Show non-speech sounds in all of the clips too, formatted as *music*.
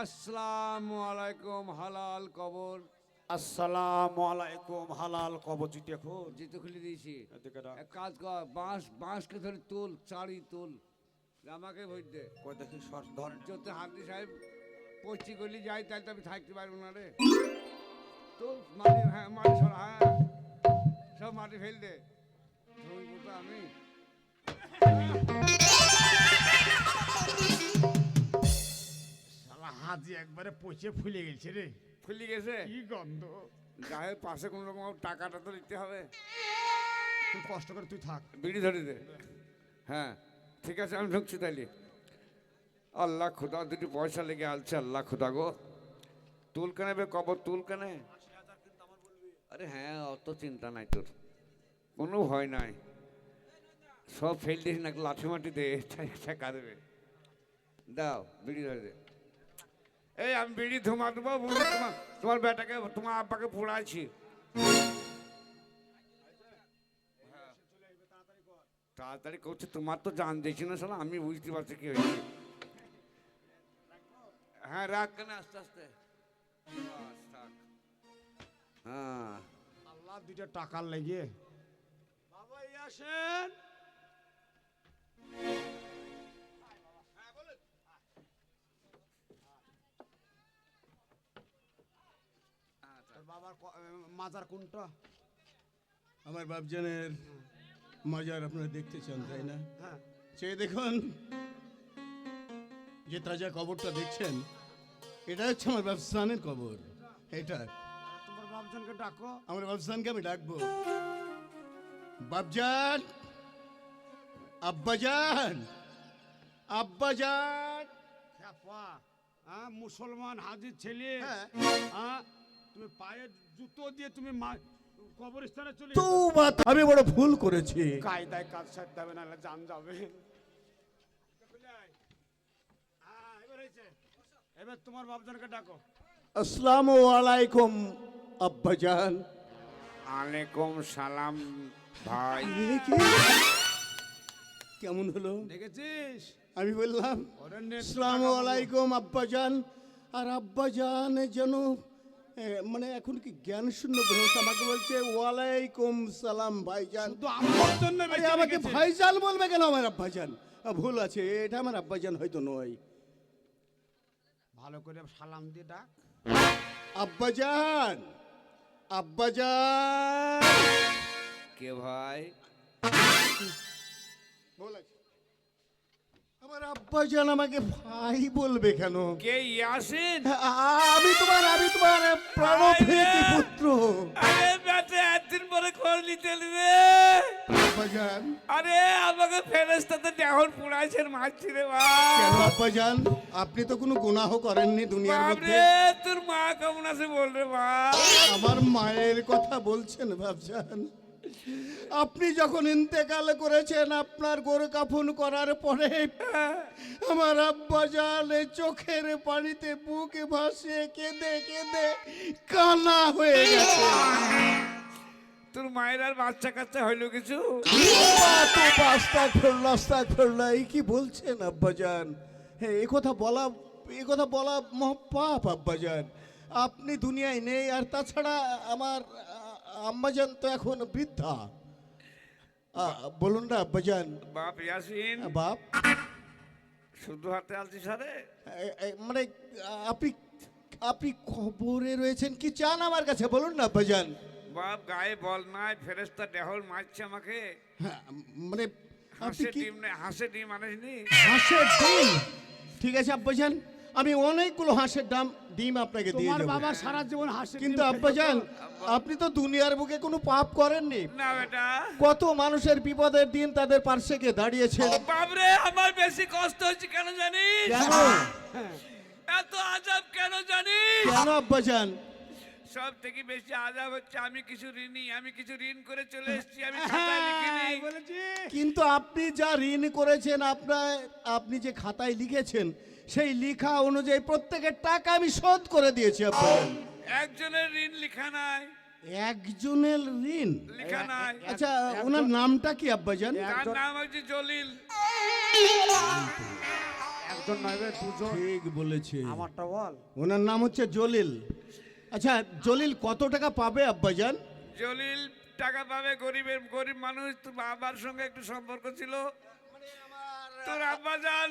আসসালামু আলাইকুম হালাল কবর। আসসালামু আলাইকুম হালাল দেখুন জিতে খুলে দিয়েছি। এদিকে রাখ। এক কাজ কর বাঁশ বাঁশকে ধরে তুল চারি তুল। আমাকে ভোট দে। কই দেখি সর ধর। যদি হাতি সাহেব পশ্চিম গলি যাই তাহলে তো আমি থাকতে পারব না রে। তুল মাটি হ্যাঁ মাটি সরা হ্যাঁ। সব মাটি ফেল দে। ধরবো তো আমি। হাজি একবারে পচে ফুলে গেছে রে। ফুলে গেছে? কি গন্ধ। গায়ের পাশে কোনো রকম টাকাটা তো দিতে হবে। তুই কষ্ট করে তুই থাক। বিড়ি ধরে দে। হ্যাঁ ঠিক আছে আমি ঢুকছি তাইলে। আল্লাহ খুদা দুটি পয়সা লেগে আলছে আল্লাহ খুদা গো। তুল কেনে বে কবর তুল কেনে? আরে হ্যাঁ অত চিন্তা নাই তোর। কোনো ভয় নাই। সব ফেল দিস না লাঠি মাটি দে দাও বিড়ি ধরে দে। এই আমি বিড়ি ধুমা দেবো তোমার তোমার বেটাকে তোমার আব্বাকে পোড়াইছি তাড়াতাড়ি করছে তোমার তো জান দিয়েছি না শোনা আমি বুঝতে পারছি কি হয়েছে। হ্যাঁ রাখ কেন আস্তে আস্তে? হ্যাঁ। আল্লাহ দুইটা টাকার লেগে বাবা আসেন। বাবার মাজার কোনটা? আমার বাপজানের মজার আপনারা দেখতে চান তাই না? হ্যাঁ। দেখুন যে তাজা কবরটা দেখছেন এটা হচ্ছে আমার বাপসানের কবর এটা। তোমার বাপজনকে ডাকো। আমার বাপসানকে আমি ডাকবো। বাপজান আব্বাজান আব্বাজান। হ্যাঁ মুসলমান হাজির ছেলে হ্যাঁ। তুমি পায়ে জুতো দিয়ে তুমি কবরস্থানে চলে তো আমি বড় ভুল করেছি। কায়দায় কাজ সারতে হবে নাহলে জান যাবে। এবার তোমার বাপজনকে ডাকো। আসসালামু আলাইকুম আব্বাজান আলাইকুম সালাম ভাই। কি? কেমন হলো? দেখেছিস? আমি বললাম আসসালামু আলাইকুম আব্বাজান আর আব্বাজান যেন মানে এখন কি জ্ঞান শূন্য বয়স আমাকে বলছে ওয়ালাইকুম সালাম ভাইজান। তো আমার জন্য আমাকে। ভাইজান বলবে কেন আমার আব্বাজান? ভুল আছে এটা আমার আব্বাজান হয়তো নয়। ভালো করে সালাম দিয়ে ডাক। আব্বাজান আব্বাজান। কে ভাই? ভুল আছে। আমার আব্বাজান আমাকে ভাই বলবে কেন? কে ইয়াসিন? আমি তোমার আমি তোমার প্রাণপ্রীতি পুত্র। আরে বেটা একদিন পরে করলি চলবে আব্বাজান আরে আমাকে ফেরেস্তাতে দেহর পুড়াইছেন মারছি রে কেন ভাই আব্বাজান আপনি তো কোনো গুনাহ করেননি দুনিয়ার মধ্যে। তোর মা কেমন আছে বল রে ভাই আমার মায়ের কথা বলছেন ভাবজান আপনি যখন ইন্তেকাল করেছেন আপনার গোর কাফন করার পরে আমার আব্বাজান এই চোখের পানিতে বুকে ভাসিয়ে কেঁদে কেঁদে কানা হয়ে গেছে। তোর মায়ের আর বাচ্চা কাচ্চা হইল কিছু? এই কি বলছেন আব্বাজান হ্যাঁ এ কথা বলা এ কথা বলা মহাপাপ আব্বাজান আপনি দুনিয়ায় নেই আর তাছাড়া আমার আম্মাজান তো এখন বৃদ্ধা। বলুন না আব্বাজান বাপ ইয়াসিন। বাপ। শুধু হাতে আলছি সারে? মানে আপনি আপনি খবরে রয়েছেন কি চান আমার কাছে? বলুন না আব্বাজান বাপ গায়ে বল নাই ফেরেস্তা দেহল মারছে আমাকে। হ্যাঁ মানে হাসে ডিম হাসে ডিম আনিসনি হাঁসের ডিম। ঠিক আছে আব্বাজান আমি অনেকগুলো হাঁসের ডাম ডিম আপনাকে দিয়ে তোমার বাবা বাবার সারা জীবন হাঁস কিন্তু আব্বাজান আপনি তো দুনিয়ার বুকে কোনো পাপ করেননি। না বেটা। কত মানুষের বিপদের দিন তাদের পার্শ্বে গিয়ে দাঁড়িয়েছেন বাপরে আমার বেশি কষ্ট হচ্ছে কেন জানিস? কেন? এত আজাব কেন জানিস? কেন আব্বাজান সব থেকে বেশি আজাব হচ্ছে আমি কিছু ঋণী আমি কিছু ঋণ করে চলে এসেছি আমি খাতায় লিখিনি। হ্যাঁ, কিন্তু আপনি যা ঋণ করেছেন আপনার আপনি যে খাতায় লিখেছেন সেই লিখা অনুযায়ী প্রত্যেকের টাকা আমি শোধ করে দিয়েছি আব্বাজান একজনের ঋণ লেখা নাই। একজনের ঋণ? লেখা নাই। আচ্ছা ওনার নামটা কি আব্বাজান? তার নাম হচ্ছে জলিল। একজন নইবে দুজন। ঠিক বলেছে। আমারটা বল। ওনার নাম হচ্ছে জলিল। আচ্ছা জলিল কত টাকা পাবে আব্বাজান? জলিল টাকা পাবে গরিবের গরিব মানুষ বাবার সঙ্গে একটু সম্পর্ক ছিল। তোর আব্বা যান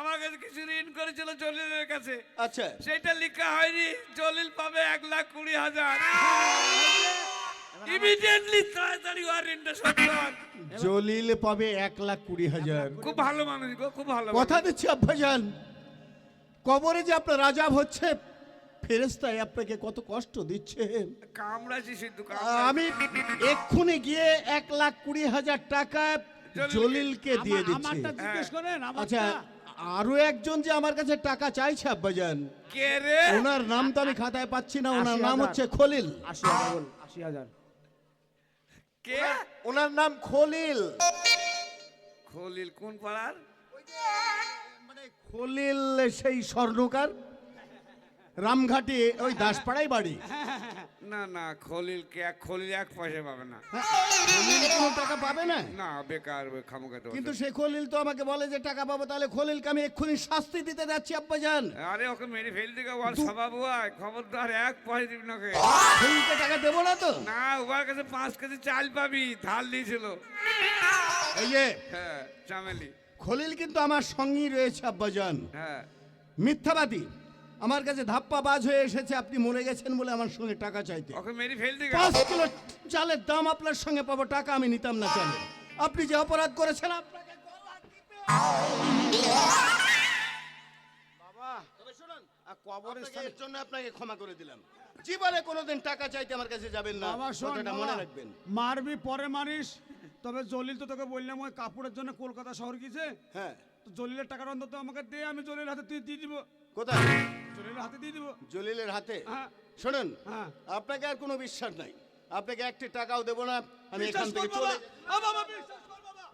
আমার কাছে কিছু ঋণ করেছিল জলিলের কাছে। আচ্ছা। সেটা লেখা হয়নি জলিল পাবে এক লাখ কুড়ি হাজার। ইমিডিয়েটলি তাড়াতাড়ি ওর ঋণটা শোধ কর। জলিল পাবে এক লাখ কুড়ি হাজার। খুব ভালো মানুষ গো খুব ভালো কথা। দিচ্ছি আব্বাজান। কবরে যে আপনার রাজা হচ্ছে ফেরেস্তায় আপনাকে কত কষ্ট দিচ্ছে কামড়াছি সিদ্ধু আমি এক্ষুনি গিয়ে এক লাখ কুড়ি হাজার টাকা জলিলকে দিয়ে দিচ্ছি। করেন আচ্ছা আরও একজন যে আমার কাছে টাকা চাইছে আব্বাজান। কে রে? ওনার নাম তো আমি খাতায় পাচ্ছি না ওনার নাম হচ্ছে খলিল। আশি হাজার আশি হাজার। কে? ওনার নাম খলিল। খলিল কোন পাড়ার? মানে খলিল সেই স্বর্ণকার। রামঘাটি ওই দাসপাড়াই বাড়ি? *laughs* না না খলিল কে এক খলিল এক পয়সা পাবে না। খলিল কোনো টাকা পাবে না? না বেকার খামোকা তো। কিন্তু সে খলিল তো আমাকে বলে যে টাকা পাবো তাহলে খলিলকে আমি এক্ষুনি শাস্তি দিতে যাচ্ছি আব্বাজান আরে ওকে মেরে ফেল দিকে ওর স্বভাব হয় খবরদার এক পয়সা দিবি না ওকে। খলিলকে টাকা দেবো না তো? না ওর কাছে পাঁচ কেজি চাল পাবি ধার দিয়েছিল। এই যে হ্যাঁ চামেলি। খলিল কিন্তু আমার সঙ্গী রয়েছে আব্বাজান হ্যাঁ। মিথ্যাবাদী। আমার কাছে ধাপ্পা বাজ হয়ে এসেছে আপনি মরে গেছেন বলে আমার সঙ্গে টাকা চাইতে। ওকে মেরে ফেল দিকে পাঁচ কিলো চালের দাম আপনার সঙ্গে পাবো টাকা আমি নিতাম না চালে আপনি যে অপরাধ করেছেন আপনাকে গলা টিপে- বাবা তবে শুনুন, আর কবরের এর জন্য আপনাকে ক্ষমা করে দিলাম। জীবনে কোনোদিন টাকা চাইতে আমার কাছে যাবেন না। কথাটা মনে রাখবেন। মারবি পরে মারিস। তবে জলিল তো তোকে বললাম ওই কাপড়ের জন্য কলকাতা শহর গিয়েছে। হ্যাঁ। তো জলিলের টাকাটা অন্তত আমাকে দে আমি জলিলের হাতে তুই দিয়ে দিব। কোথায়? জলিলের হাতে দিয়ে দিব। জলিলের হাতে? হ্যাঁ। শুনুন হ্যাঁ। আপনাকে আর কোনো বিশ্বাস নাই। আপনাকে একটি টাকাও দেবো না আমি এখান থেকে চলে বাবা। আ বাবা বিশ্বাস কর বাবা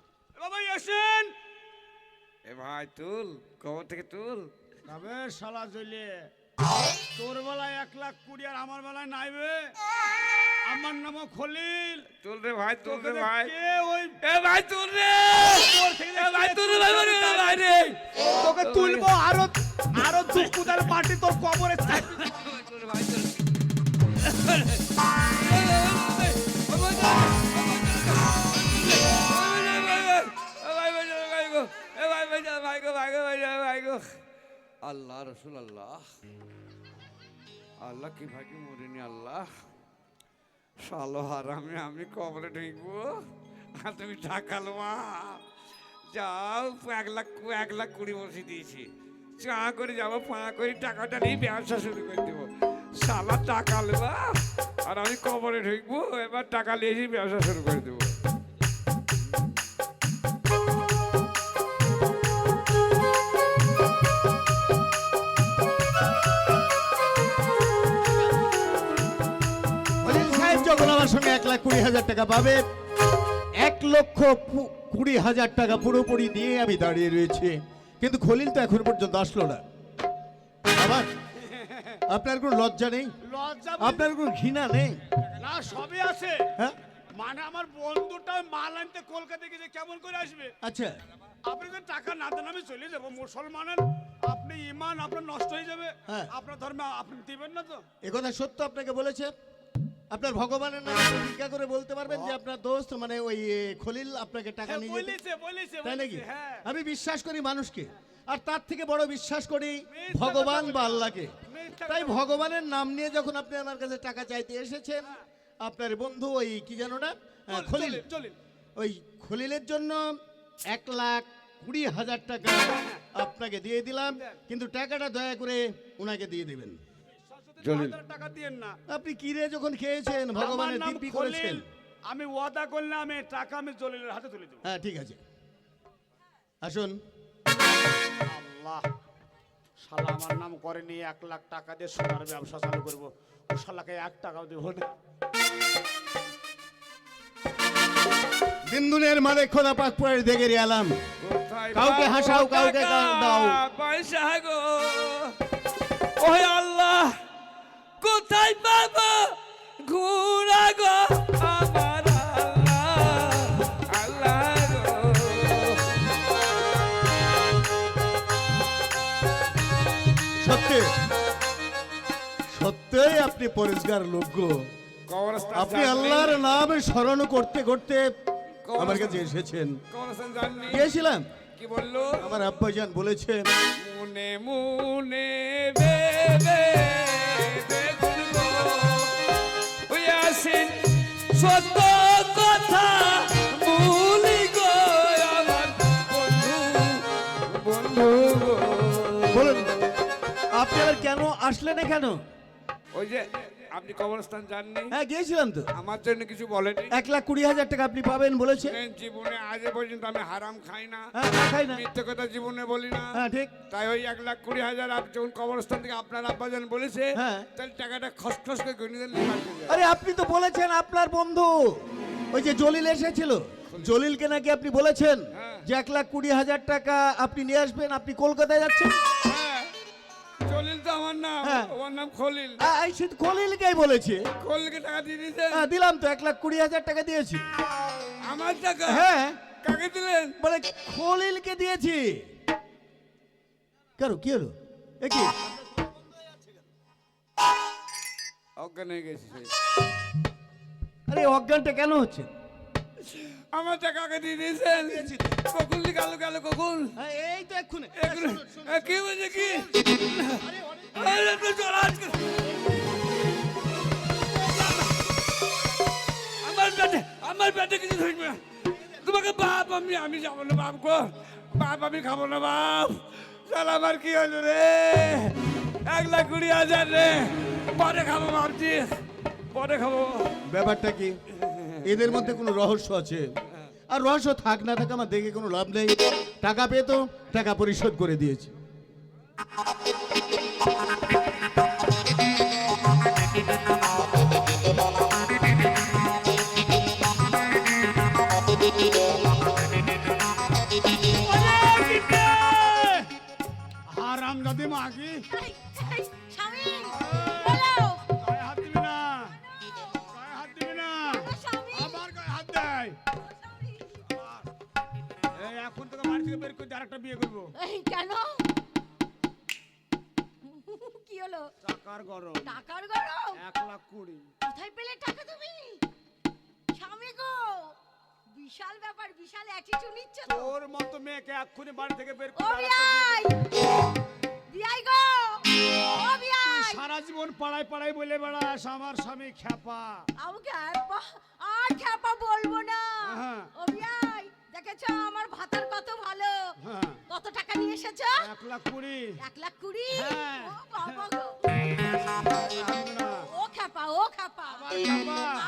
এ ভাই তুল কবর থেকে তুল। তবে শালা জলে তোর বেলায় এক লাখ কুড়ি আর আমার বেলায় নাইবে আমার নাম খলিল। তুল রে ভাই তুল রে ভাই। কে ওই এ ভাই তুল রে! তোর থেকে ভাই তুল রে ভাই রে তোকে তুলবো আরও আরও দুকুদার মাটি তোর কবরে আল্লাহ রসুল আল্লাহ আল্লাহ কি ভাগ্য মরিনি আল্লাহ? সালো হারামে আমি কবরে ঢুকবো। আর তুমি টাকা লোয়া যাও, এক লাখ এক লাখ কুড়ি বসে দিয়েছি। চা করে যাব, পা করে টাকাটা নিয়ে ব্যবসা শুরু করে দেবো। সালা টাকা লোয়া আর আমি কবরে ঢুকবো, এবার টাকা নিয়ে এসে ব্যবসা শুরু করে দেবো। যখন আমার সঙ্গে এক লাখ কুড়ি হাজার টাকা পাবে, এক লক্ষ কুড়ি হাজার টাকা পুরোপুরি দিয়ে আমি দাঁড়িয়ে রয়েছি। কিন্তু খলিল তো এখন পর্যন্ত আসলো না। আবার আপনার কোনো লজ্জা নেই? লজ্জা আপনার কোনো ঘৃণা নেই? না সবই আছে। হ্যাঁ? মানে আমার বন্ধুটা মাল আনতে কলকাতা গেছে কেমন করে আসবে? আচ্ছা। আপনি যদি টাকা না দেন আমি চলে যাব। মুসলমানের আপনি ইমান আপনার নষ্ট হয়ে যাবে। হ্যাঁ। আপনার ধর্মে আপনি দিবেন না তো। এ কথা সত্য আপনাকে বলেছে? আপনার ভগবানের নামে প্রতিজ্ঞা করে বলতে পারবেন যে আপনার দোস্ত মানে ওই খলিল আপনাকে টাকা হ্যাঁ, নিয়ে বলেছে বলেছে তাই নাকি? হ্যাঁ। আমি বিশ্বাস করি মানুষকে। আর তার থেকে বড় বিশ্বাস করি ভগবান বা আল্লাহকে। তাই ভগবানের নাম নিয়ে যখন আপনি আমার কাছে টাকা চাইতে এসেছেন আপনার বন্ধু ওই কি জানো না হ্যাঁ, খলিল। ওই খলিলের জন্য এক লাখ কুড়ি হাজার টাকা আপনাকে দিয়ে দিলাম। কিন্তু টাকাটা দয়া করে ওনাকে দিয়ে দেবেন। জলিল। টাকা দিয়েন না। আপনি কিরে যখন খেয়েছেন? ভগবানের দিব্যি করেছেন। আমি ওয়াদা করলাম এই টাকা আমি জলিলের হাতে তুলে দেবো। হ্যাঁ ঠিক আছে। আসুন। আল্লাহ শালা আমার নাম করেনি এক লাখ টাকা দিয়ে সোনার ব্যবসা চালু করব। ও শালাকে এক টাকাও দেবো না। খোদা পাক পরে দেখে আলাম। কোথায় কাউকে হাসাও, কাউকে দাও। পয়সা গো। ওহে আল্লাহ কোথায় পাবো? ঘুরা গো আমার আল্লাহ আল্লাহ গো সত্যি? সত্যই আপনি পরিষ্কার লোক আপনি আল্লাহর নাম স্মরণ করতে করতে আমার কাছে এসেছেন। গিয়েছিলাম কি বলল? আমার আব্বাজান বলেছেন মনে মনে আসলেন না কেন? ওই যে আপনি কবরস্থান জাননি হ্যাঁ গিয়েছিলাম তো। আমার জন্য কিছু বলেনি? এক লাখ কুড়ি হাজার টাকা আপনি পাবেন বলেছে। জীবনে আজ পর্যন্ত আমি হারাম খাই না। হ্যাঁ না, খাই না। মিথ্যে কথা জীবনে বলি না। হ্যাঁ ঠিক। তাই ওই এক লাখ কুড়ি হাজার আপনি যখন কবরস্থান থেকে আপনার আব্বাজান বলেছে হ্যাঁ। তাহলে টাকাটা খসখস করে গুনে দেন আরে আপনি তো বলেছেন আপনার বন্ধু। ওই যে জলিল এসেছিল। জলিলকে নাকি আপনি বলেছেন হ্যাঁ। যে এক লাখ কুড়ি হাজার টাকা আপনি নিয়ে আসবেন আপনি কলকাতায় যাচ্ছেন? হ্যাঁ। আমার নাম হ্যাঁ। ওর নাম খলিল। এই তো খলিলকেই বলেছে। খলিলকে টাকা দিয়ে দিয়েছেন? হ্যাঁ, দিলাম তো এক লাখ কুড়ি হাজার টাকা দিয়েছি। আমার টাকা? হ্যাঁ। কাকে দিলেন? বলে খলিলকে দিয়েছি। কেন কি হলো? এ কি? অজ্ঞান হয়ে গেছে আরে অজ্ঞানটা কেন হচ্ছে? আমার টাকা দিয়ে দিয়েছেন। কখন গেল গেল কখন হ্যাঁ, এই তো এক্ষুনি। কি বলছে কি? আমার পেটে আমার পেটে কিছু ধরবে না। তোমাকে বাপ আমি আমি যাব না বাপ গো। বাপ আমি খাব না বাপ। চল আমার কি হলো রে? এক লাখ কুড়ি হাজার রে। পরে খাব ভাবছি পরে খাব। ব্যাপারটা কি? এদের মধ্যে কোনো রহস্য আছে? আর রহস্য থাক না থাক আমার দেখে কোনো লাভ নেই। টাকা পেয়ে তো টাকা পরিশোধ করে দিয়েছি। হারাম দাদি মাগি বিয়ে করব। এই, কেন? কি হলো? টাকার গরম। টাকার গরম? এক লাখ কুড়ি। কোথায় পেলে টাকা তুমি? স্বামী গো বিশাল ব্যাপার বিশাল অ্যাটিটিউড নিচ্ছে তোর মতো মেয়েকে এক্ষুনি বাড়ি থেকে বের করে বিয়াই গো! ও সারা জীবন পাড়ায় পাড়ায় বলে বেড়াস আমার স্বামী খ্যাপা। আমাকে আর খ্যাপা বলব না। হ্যাঁ। ও দেখেছ আমার ভাতার কত ভালো? হ্যাঁ। কত টাকা নিয়ে এসেছ? এক লাখ কুড়ি। এক লাখ কুড়ি? হ্যাঁ। ও বাবা গো। ও খ্যাপা ও খ্যাপা।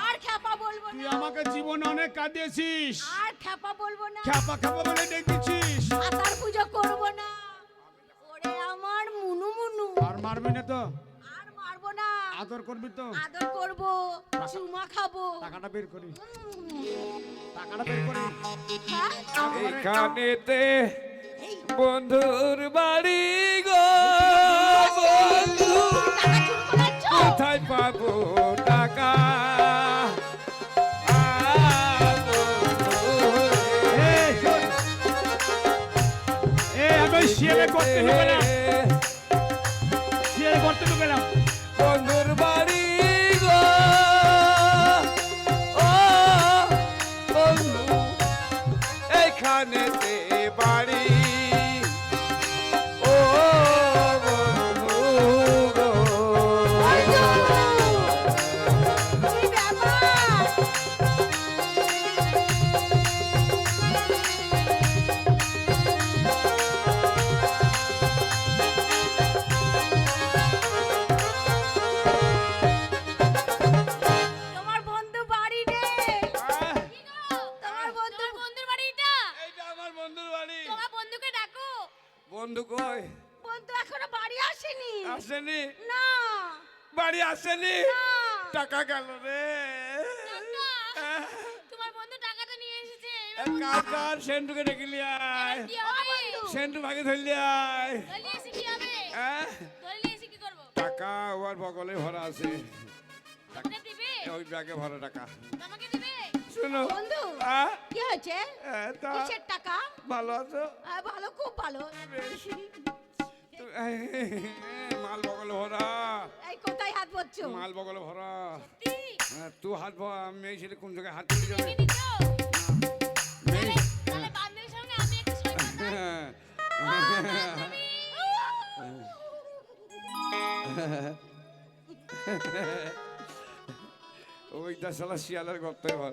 আর খ্যাপা বলব তুই আমাকে জীবনে অনেক কাঁদিয়েছিস। আর খ্যাপা বলব না। খ্যাপা খ্যাপা বলে ডেকেছিস। আতার পুজো করব না। ওরে আমার মুনু মুনু। আর মারবি না তো। না। আদর করবি তো? আদর করব। চুমা খাব। টাকাটা বের করি। টাকাটা বের করি। হ্যাঁ? এইখানেতে বন্ধুর বাড়ি গো বন্ধু। টাকা চুরি করাচ্ছ? কোথায় পাবো টাকা? শিয়ালে করতে ঢুকে না। শিয়ালে করতে ঢুকে না। আসেনি? টাকা গেল রে। তোমার বন্ধু টাকাটা নিয়ে এসেছে কাজ কর সেন্টুকে ডেকে লিয়ে আয়। সেন্টু ভাগে ধরলি আয়। দলিয়ে এসে কি হবে? আহ, দলিয়ে এসে কি করব? টাকা ওর বগলে ভরা আছে। ওই ব্যাগে ভরা টাকা। তোমাকে শুনো। বন্ধু আহ, কি হয়েছে? কিসের টাকা? ভালো আছো? ভালো খুব ভালো। মাল বগল ভরা। এই কোথায় হাত বলছো মাল বগল ভরা। হ্যাঁ, তুই হাত ভরা মেয়ে ছেলে কোন জায়গায় হাত তুলে যাবে। ওইটা শালা শিয়ালের গপ্ত এবার।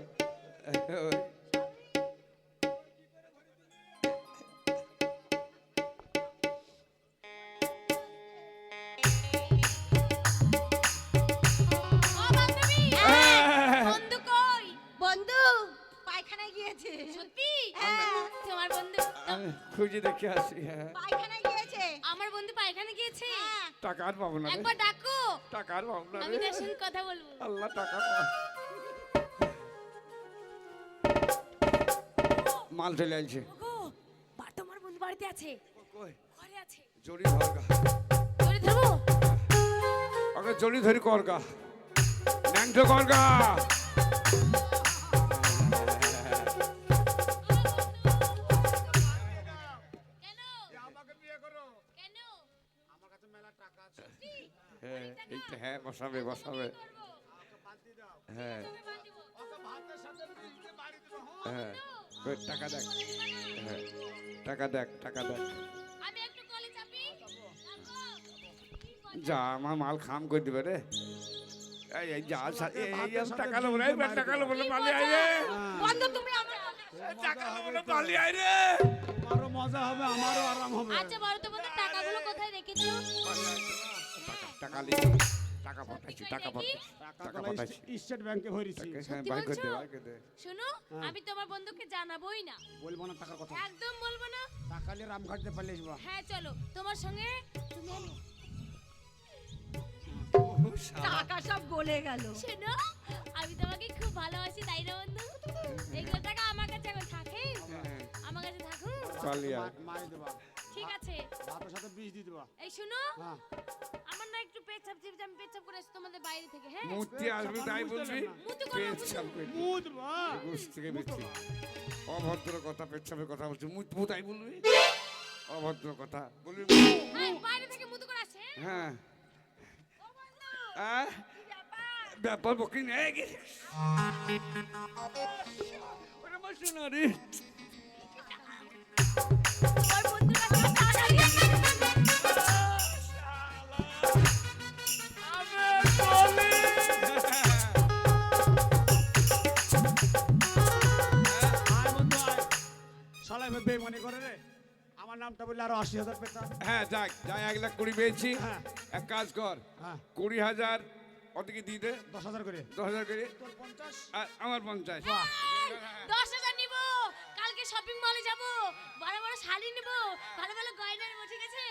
খুঁজে দেখে আসি হ্যাঁ। পায়খানায় গিয়েছে? আমার বন্ধু পায়খানা গিয়েছে। হ্যাঁ। টাকা আর পাবো না রে। একবার ডাকো। টাকা আর পাবো না আমি রে। তার সঙ্গে কথা বলব। আল্লাহ টাকা পাবো। মাল চলে আসছে ওগো বা তোমার বন্ধু বাড়িতে আছে। ঘরে আছে। জড়ি ধরগা ধরে ধরবো? ওকে জড়ি ধরি করগা ন্যাংটো করগা হ্যাঁ বসাবে বসাবে। হ্যাঁ। দেবো হ্যাঁ? হ্যাঁ টাকা দেখ। হ্যাঁ টাকা দেখ টাকা দেখ। আমি একটু কলে চাপি। যা আমার মাল খাম করে দিবে রে। টাকা রে বন্ধু তুমি আমার টাকা নেব না পালি আই রে। তোমারও মজা হবে আমারও আরাম হবে। আচ্ছা বলো তো টাকাগুলো কোথায় রেখেছো? টাকা লিখি। টাকা পাঠাচ্ছি টাকা পাঠাচ্ছি টাকা টাকা পাঠাচ্ছি স্টেট ব্যাংকে ভরেছি হ্যাঁ সত্যি দে বলছো? শোনো আমি তোমার বন্ধুকে জানাবোই না। বলব না টাকার কথা। একদম বলব না। টাকা নিয়ে রাম ঘাটতে হ্যাঁ চলো তোমার সঙ্গে তুমি আমি টাকা সব গলে গেল। শোনো আমি তোমাকে খুব ভালোবাসি তাই না বন্ধু? এইগুলো টাকা আমার কাছে এখন থাকে। হ্যাঁ, আমার কাছে থাকুক। ঠিক আছে। ভাতের সাথে বিষ দিয়ে দেবা। এই শোনো হ্যাঁ আমার না একটু পেছাপ চিপে আমি পেছাপ করে আসছি তোমাদের বাইরে থেকে হ্যাঁ? মূর্তি আসবে তাই বলবি? মুতু করো। করে থেকে বেশি। অভদ্র কথা পেচ্ছাপের কথা বলছি। মুত মুত তাই বলবি? অভদ্র কথা বলবি? হ্যাঁ বাইরে থেকে মুতু করে আসে হ্যাঁ? হ্যাঁ। ব্যাপার? বকি নেই কি? ওরে আমার রে। আমার বললে আরও আশি হাজার পেতাম হ্যাঁ যাক যাই এক লাখ কুড়ি পেয়েছি। হ্যাঁ। এক কাজ কর হ্যাঁ। কুড়ি হাজার ওদিকে দিয়ে দে। দশ হাজার করে। দশ হাজার করে। পঞ্চাশ? আর আমার পঞ্চাশ। দশ হাজার নিবো। কালকে শপিং মলে যাব। বড় বড় শাড়ি নিবো। ভালো ভালো গয়না নিবো ঠিক আছে?